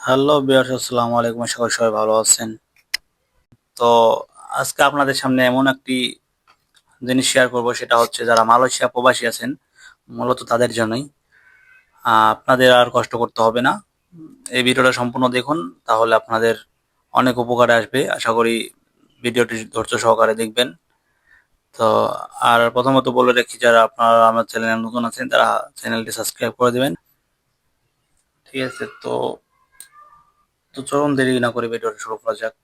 Hello বিয়ার্স আসসালামু আলাইকুম। আশা সবাই ভালো আছেন। তো আজকে আপনাদের সামনে এমন একটি জিনিস শেয়ার করব, সেটা হচ্ছে যারা মালয়েশিয়া প্রবাসী আছেন, মূলত তাদের জন্যই। আপনাদের আর কষ্ট করতে হবে না। এই ভিডিওটা সম্পূর্ণ দেখুন, তাহলে আপনাদের অনেক উপকারে আসবে। আশা করি ভিডিওটি ধৈর্য সহকারে দেখবেন। তো, আর প্রথমত বলে রাখি, যারা আপনারা আমার চ্যানেলে নতুন আছেন, তারা চ্যানেলটি সাবস্ক্রাইব করে দেবেন। ঠিক আছে, তো তো চলুন দেরি না করে ভিডিওটা শুরু করা যাক।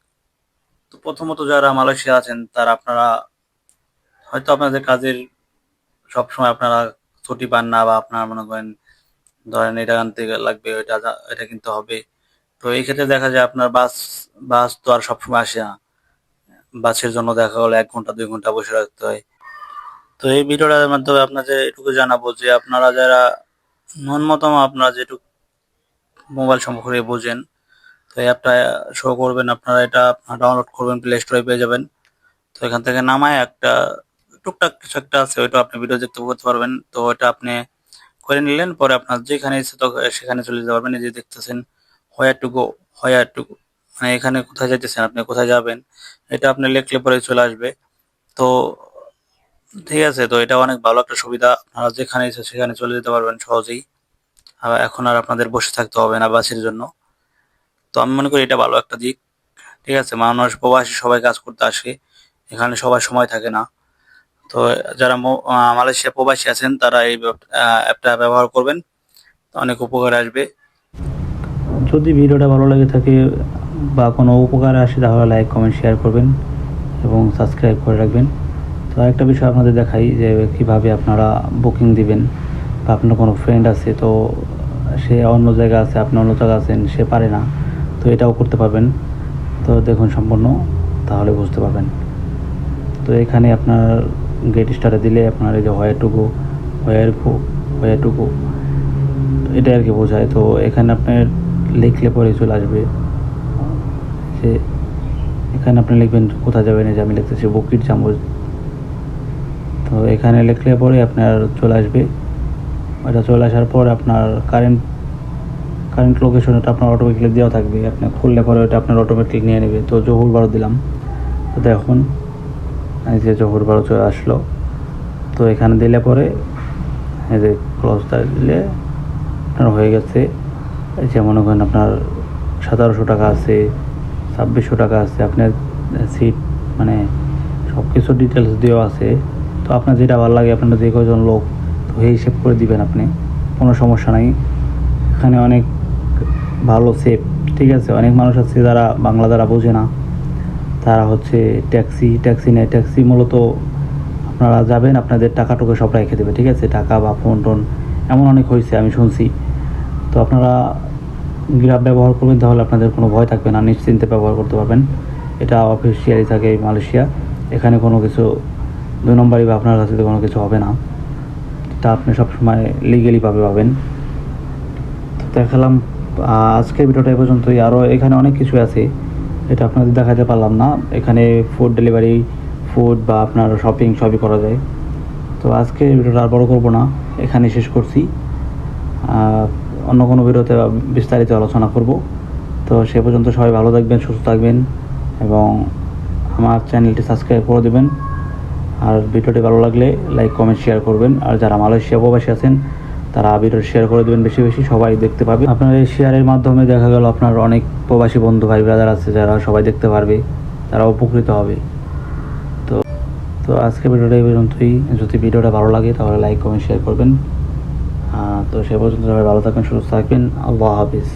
তো প্রথমত যারা মালয়েশিয়া আছেন, তারা আপনারা হয়তো আপনাদের কাজের সবসময় আপনারা ছুটি পান না বা আপনারা মনে করেন, ধরেন এটা আনতে লাগবে যা- এটা কিনতে হবে। তো এই ক্ষেত্রে দেখা যায় আপনার বাস বাস তো আর সবসময় আসে না। বাসের জন্য দেখা গেলো এক ঘণ্টা, দুই ঘণ্টা বসে রাখতে হয়। তো এই ভিডিওটার মাধ্যমে আপনাদের এটুকু জানাব যে আপনারা যারা ন্যূনতম আপনারা যেটুকু মোবাইল সম্পর্কে বোঝেন তো এই অ্যাপটা শো করবেন, আপনারা এটা ডাউনলোড করবেন প্লে স্টোরে পেয়ে যাবেন। তো এখান থেকে নামায় একটা, টুকটাক কিছু একটা আছে, ওইটা আপনি ভিডিও দেখতে করতে পারবেন। তো ওইটা আপনি করে নিলেন, পরে আপনার যেখানে ইচ্ছে তো সেখানে চলে যেতে পারবেন। যে দেখতেছেন where to go where to মানে এখানে কোথায় যাইতেছেন, আপনি কোথায় যাবেন, এটা আপনি লিখলে পরে চলে আসবে। তো ঠিক আছে, তো এটা অনেক ভালো একটা সুবিধা। আপনারা যেখানে ইচ্ছে সেখানে চলে যেতে পারবেন সহজেই। এখন আর আপনাদের বসে থাকতে হবে না বাসের জন্য। তো আমি মনে করি এটা ভালো একটা দিক। ঠিক আছে, মানুষ প্রবাসী সবাই কাজ করতে আসে, এখানে সবার সময় থাকে না। তো যারা মালয়েশিয়া প্রবাসী আছেন, তারা এই অ্যাপটা ব্যবহার করবেন। অনেক উপকার আসবে। যদি ভিডিওটা ভালো লাগে থাকে বা কোনো উপকার আসে, তাহলে লাইক, কমেন্ট, শেয়ার করবেন এবং সাবস্ক্রাইব করে রাখবেন। তো একটা বিষয় আপনাদের দেখাই, যে কীভাবে আপনারা বুকিং দিবেন। বা আপনার কোনো ফ্রেন্ড আছে, তো সে অন্য জায়গা আছে, আপনি অন্য জায়গা আছেন, সে পারে না। তো এটাও করতে পারবেন। তো দেখুন সম্পূর্ণ, তাহলে বুঝতে পারবেন। তো এখানে আপনার গেট স্টারে দিলে আপনার এই যে হয়ারটুকু হয়ারকু হয়ারটুকু এটা আর কি বোঝায়। তো এখানে আপনার লিখলে পরে চলে আসবে। যে এখানে আপনি লিখবেন কোথায় যাবেন যে আমি লিখতেছি বুকিট চামচ। তো এখানে লিখলে পরে আপনার চলে আসবে। ওটা চলে আসার পর আপনার কারেন্ট কারেন্ট লোকেশন ওটা আপনার অটোমেটিকলি দেওয়া থাকবে। আপনি খুললে পরে ওটা আপনার অটোমেটিক নিয়ে নেবে। তো জহুর বারো দিলাম। তো দেখুন, এই যে জহুর বারো চলে আসলো। তো এখানে দিলে পরে, এই যে ক্লোজটা দিলে আপনার হয়ে গেছে। এই যে মনে করেন আপনার সতেরোশো টাকা আছে, ছাব্বিশশো টাকা আছে, আপনার সিট মানে সব কিছু ডিটেলস দেওয়া আছে। তো আপনার যেটা ভালো লাগে, আপনার যে কজন লোক, তো হিসেব করে দিবেন আপনি। কোনো সমস্যা নাই। এখানে অনেক ভালো সেফ ঠিক আছে? অনেক মানুষ আছে যারা বাংলা দ্বারা বোঝে না। তারা হচ্ছে ট্যাক্সি ট্যাক্সি নেয়। ট্যাক্সি মূলত আপনারা যাবেন, আপনাদের টাকা টুকু সব রেখে দেবে, ঠিক আছে? টাকা বা ফোন টোন, এমন অনেক হয়েছে, আমি শুনছি। তো আপনারা গ্রাফ ব্যবহার করবেন, তাহলে আপনাদের কোনো ভয় থাকবে না, নিশ্চিন্তে ব্যবহার করতে পারবেন। এটা অফিসিয়ালি থাকে মালয়েশিয়া। এখানে কোনো কিছু দুই নম্বরই বা আপনার কাছে কোনো কিছু হবে না। এটা আপনি সবসময় লিগেলি পাবে, পাবেন। তো দেখালাম আজকের ভিডিওটা পর্যন্তই। আরও এখানে অনেক কিছু আছে, এটা আপনাদের দেখাতে পারলাম না। এখানে ফুড ডেলিভারি ফুড বা আপনার শপিং সবই করা যায়। তো আজকে ভিডিওটা আর বড় করব না এখানে শেষ করছি। অন্য কোনো ভিডিওতে বিস্তারিত আলোচনা করব। তো সে পর্যন্ত সবাই ভালো থাকবেন, সুস্থ থাকবেন এবং আমার চ্যানেলটি সাবস্ক্রাইব করে দেবেন। আর ভিডিওটি ভালো লাগলে লাইক কমেন্ট শেয়ার করবেন। আর যারা মালয়েশিয়া প্রবাসী আছেন তারা ভিডিওটি শেয়ার করে দেবেন বেশি বেশি, সবাই দেখতে পাবে। আপনার এই শেয়ারের মাধ্যমে দেখা গেল আপনার অনেক প্রবাসী বন্ধু ভাই ব্রাদার আছে যারা সবাই দেখতে পারবে তারা উপকৃত হবে। তো তো আজকে ভিডিওটা এই পর্যন্তই। যদি ভিডিওটা ভালো লাগে তাহলে লাইক কমেন্ট শেয়ার করবেন। তো সে পর্যন্ত সবাই ভালো থাকবেন, সুস্থ থাকবেন। আল্লাহ হাফিজ।